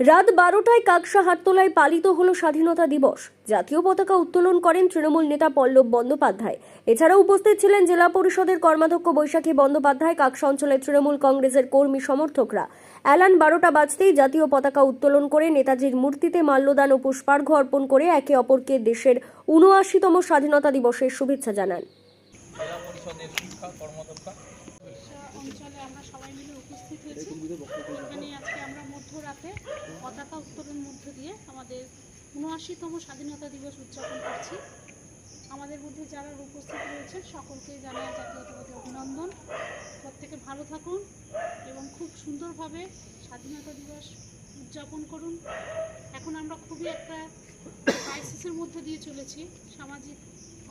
রাত বারোটায় কাকসা হাটতলায় পালিত হল স্বাধীনতা দিবস। জাতীয় পতাকা উত্তোলন করেন তৃণমূল নেতা পল্লব বন্দ্যোপাধ্যায়। এছাড়াও উপস্থিত ছিলেন জেলা পরিষদের কর্মাধ্যক্ষ বৈশাখী বন্দ্যোপাধ্যায়, কাকসা অঞ্চলের তৃণমূল কংগ্রেসের কর্মী সমর্থকরা। অ্যালান বারোটা বাজতেই জাতীয় পতাকা উত্তোলন করে নেতাজির মূর্তিতে মাল্যদান ও পুষ্পার্ঘ্য অর্পণ করে একে অপরকে দেশের উনআশিতম স্বাধীনতা দিবসের শুভেচ্ছা জানান। পতাকা উত্তোলন মধ্য দিয়ে আমাদের উনআশিতম স্বাধীনতা দিবস উদযাপন করছি। আমাদের মধ্যে যারা উপস্থিত রয়েছেন, সকলকে জানাই জাতীয়তাবাদী অভিনন্দন। প্রত্যেকে ভালো থাকুন এবং খুব সুন্দরভাবে স্বাধীনতা দিবস উদযাপন করুন। এখন আমরা খুবই একটা ক্রাইসিসের মধ্যে দিয়ে চলেছি, সামাজিক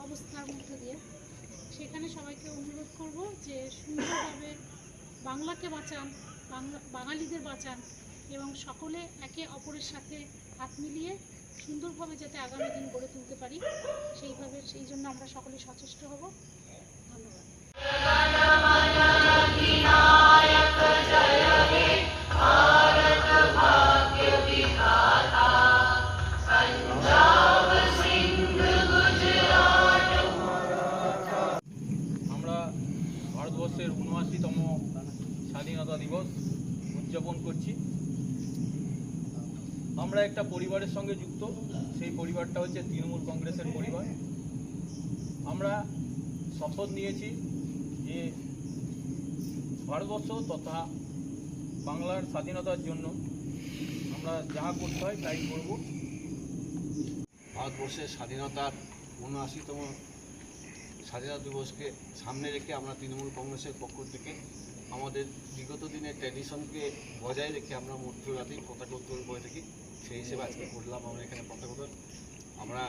অবস্থার মধ্যে দিয়ে। সেখানে সবাইকে অনুরোধ করব যে সুন্দরভাবে বাংলাকে বাঁচান, বাংলা বাঙালিদের বাঁচান এবং সকলে একে অপরের সাথে হাত মিলিয়ে সুন্দরভাবে যাতে আগামী দিন গড়ে তুলতে পারি, সেইভাবে সেই জন্য আমরা সকলে সচেষ্ট হব। ধন্যবাদ। ভারতবর্ষের উনআশিতম স্বাধীনতা দিবস উদযাপন করছি। আমরা একটা পরিবারের সঙ্গে যুক্ত, সেই পরিবারটা হচ্ছে তৃণমূল কংগ্রেসের পরিবার। আমরা শপথ নিয়েছি যে ভারতবর্ষ তথা বাংলার স্বাধীনতার জন্য আমরা যা করতে হয় তাই করব। ভারতবর্ষের স্বাধীনতার উনআশিতম স্বাধীনতা দিবসকে সামনে রেখে আমরা তৃণমূল কংগ্রেসের পক্ষ থেকে আমাদের বিগত দিনের ট্র্যাডিশনকে বজায় রেখে আমরা মধ্যরাতেই পতাকা উত্তোলন করে থাকি। সেই হিসেবে আজকে করলাম আমরা এখানে পতাকা উত্তোলন। আমরা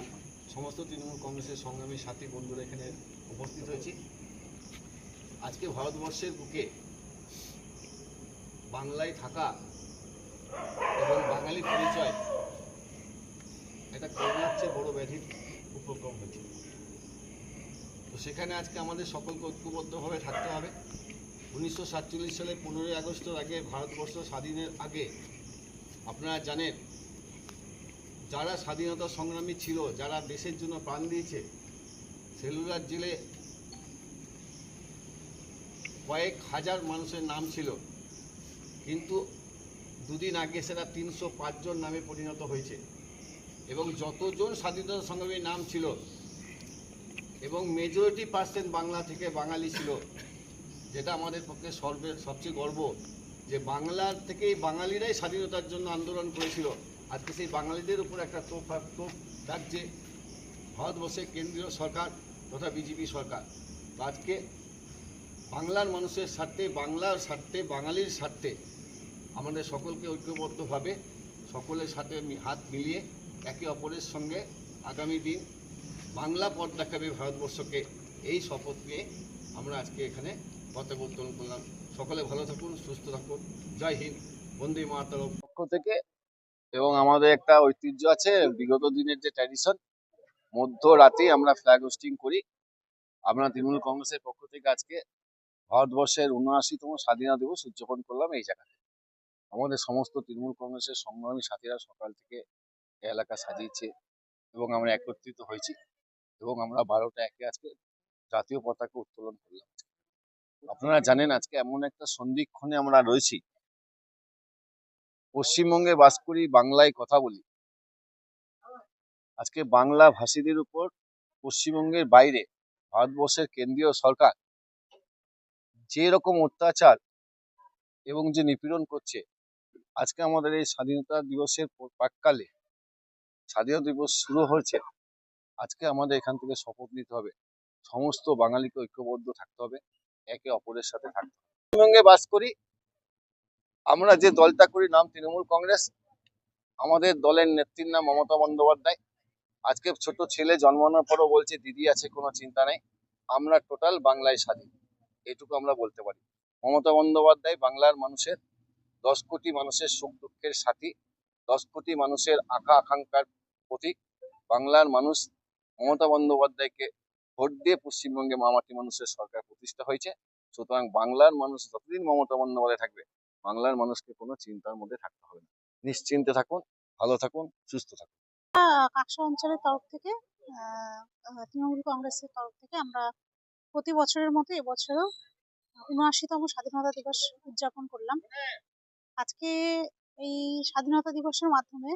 সমস্ত তৃণমূল কংগ্রেসের সংগ্রামী সাথী বন্ধুরা এখানে উপস্থিত হয়েছি। আজকে ভারতবর্ষের বুকে বাংলায় থাকা এবং বাঙালি পরিচয়, এটা করোনার চেয়ে বড় ব্যাধির উপক্রম হয়েছে সেখানে আজকে আমাদের সকলকে ঐক্যবদ্ধভাবে থাকতে হবে। উনিশশো সাতচল্লিশ সালে পনেরোই আগস্টের আগে ভারতবর্ষ স্বাধীনের আগে আপনারা জানেন, যারা স্বাধীনতা সংগ্রামী ছিল, যারা দেশের জন্য প্রাণ দিয়েছে, সেলুলার জেলে কয়েক হাজার মানুষের নাম ছিল। কিন্তু দুদিন আগে সেটা তিনশো পাঁচজন নামে পরিণত হয়েছে। এবং যতজন স্বাধীনতা সংগ্রামীর নাম ছিল এবং মেজরিটি পার্সেন্ট বাংলা থেকে বাঙালি ছিল, যেটা আমাদের পক্ষে সর্বে, সবচেয়ে গর্ব, যে বাংলার থেকেই বাঙালিরাই স্বাধীনতার জন্য আন্দোলন করেছিল। আজকে সেই বাঙালিদের উপর একটা তোপ তোপ ডাকছে ভারতবর্ষের কেন্দ্রীয় সরকার তথা বিজেপি সরকার। আজকে বাংলার মানুষের স্বার্থে, বাংলার স্বার্থে, বাঙালির স্বার্থে আমাদের সকলকে ঐক্যবদ্ধভাবে সকলের সাথে হাত মিলিয়ে একে অপরের সঙ্গে আগামী দিন বাংলা পথ দেখাবে ভারতবর্ষকে এই শপথ নিয়ে আমরা আজকে এখানে পতাকা উত্তোলন করলাম। সকলে ভালো থাকুন, সুস্থ থাকুন। জয় হিন্দ, বন্দে মাতারম। পক্ষ থেকে এবং আমাদের একটা ঐতিহ্য আছে, বিগত দিনের যে ট্র্যাডিশন মধ্যরাতেই আমরা ফ্ল্যাগ হোস্টিং করি। আমরা তৃণমূল কংগ্রেসের পক্ষ থেকে আজকে ভারতবর্ষের উনআশিতম স্বাধীনতা দিবস উদযাপন করলাম এই জায়গাতে। আমাদের সমস্ত তৃণমূল কংগ্রেসের সংগ্রামী সাথীরা সকাল থেকে এলাকা সাজিয়েছে এবং আমরা একত্রিত হয়েছি। এবং আমরা বারোটা একে আজকে জাতীয় পতাকা উত্তোলন করলাম। আপনারা জানেন আজকে এমন একটা সন্ধিক্ষণে আমরা রয়েছি। পশ্চিমবঙ্গে বাস করি, বাংলায় কথা বলি। আজকে বাংলা ভাষীদের উপর পশ্চিমবঙ্গের বাইরে ভারতবর্ষের কেন্দ্রীয় সরকার যে রকম অত্যাচার এবং যে নিপীড়ন করছে, আজকে আমাদের এই স্বাধীনতা দিবসের প্রাক্কালে স্বাধীনতা দিবস শুরু হয়েছে। আজকে আমাদের এখান থেকে শপথ নিতে হবে। সমস্ত বাঙালিকে ঐক্যবদ্ধ থাকতে হবে। একে অপরের সাথে থাকতে হবে। পশ্চিমবঙ্গে বাস করি। আমরা যে দলটা করি নাম তৃণমূল কংগ্রেস। আমাদের দলের নেত্রীর নাম মমতা বন্দ্যোপাধ্যায়। আজকে ছোট ছেলে জন্মানোর পরও বলছে, দিদি, আছে কোনো চিন্তা নেই। আমরা টোটাল বাংলায় স্বাধীন। এটুকু আমরা বলতে পারি। মমতা বন্দ্যোপাধ্যায় বাংলার মানুষের, দশ কোটি মানুষের সুখ দুঃখের সাথী, দশ কোটি মানুষের আঁকা আকাঙ্ক্ষার প্রতীক। বাংলার মানুষ মমতা বন্দ্যোপাধ্যায়কে ভোট দিয়ে পশ্চিমবঙ্গে মামাটি মানুষের সরকার প্রতিষ্ঠা হয়েছে। সুতরাং বাংলার মানুষ যতদিন মমতা বন্দ্যোপাধ্যায় থাকবে, বাংলার মানুষকে কোনো চিন্তার মধ্যে থাকতে হবে না। নিশ্চিন্তে থাকুন, ভালো থাকুন, সুস্থ থাকুন। কাকসা অঞ্চলের তরফ থেকে তৃণমূল কংগ্রেসের তরফ থেকে আমরা প্রতি বছরের মতো এবছরও উনআশিতম স্বাধীনতা দিবস উদযাপন করলাম। আজকে এই স্বাধীনতা দিবসের মাধ্যমে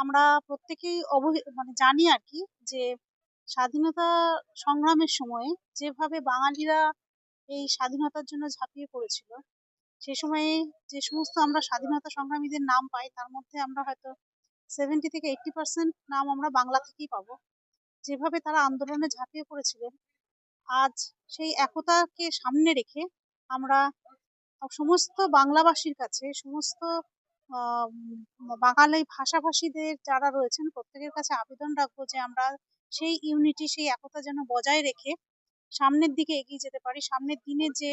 আমরা প্রত্যেকেই অবহি মানে জানি আর কি যে স্বাধীনতা সংগ্রামের সময়ে যেভাবে বাঙালিরা এই স্বাধীনতার জন্য ঝাঁপিয়ে পড়েছিল, সে সময়ে যে সমস্ত আমরা স্বাধীনতা সংগ্রামীদের নাম পাই, তার মধ্যে আমরা হয়তো সেভেন্টি থেকে এইট্টি পার্সেন্ট নাম আমরা বাংলা থেকেই পাবো। যেভাবে তারা আন্দোলনে ঝাঁপিয়ে পড়েছিলেন, আজ সেই একতাকে সামনে রেখে আমরা সমস্ত বাংলাবাসীর কাছে, সমস্ত বাঙালি ভাষাভাষীদের যারা রয়েছেন, প্রত্যেকের কাছে আবেদন রাখব যে আমরা সেই ইউনিটি, সেই একতা যেন বজায় রেখে সামনের দিকে এগিয়ে যেতে পারি। সামনের দিনে যে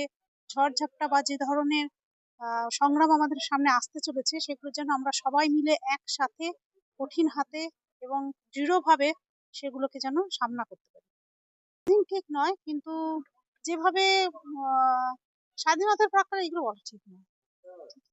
ঝড়ঝাপটা বা যে ধরনের সংগ্রাম আমাদের সামনে আসতে চলেছে, সেগুলো যেন আমরা সবাই মিলে একসাথে কঠিন হাতে এবং দৃঢ়ভাবে সেগুলোকে যেন সামনা করতে পারি। ঠিক নয়, কিন্তু যেভাবে স্বাধীনতার প্রাক্কালে এগুলো বলা ঠিক নয়।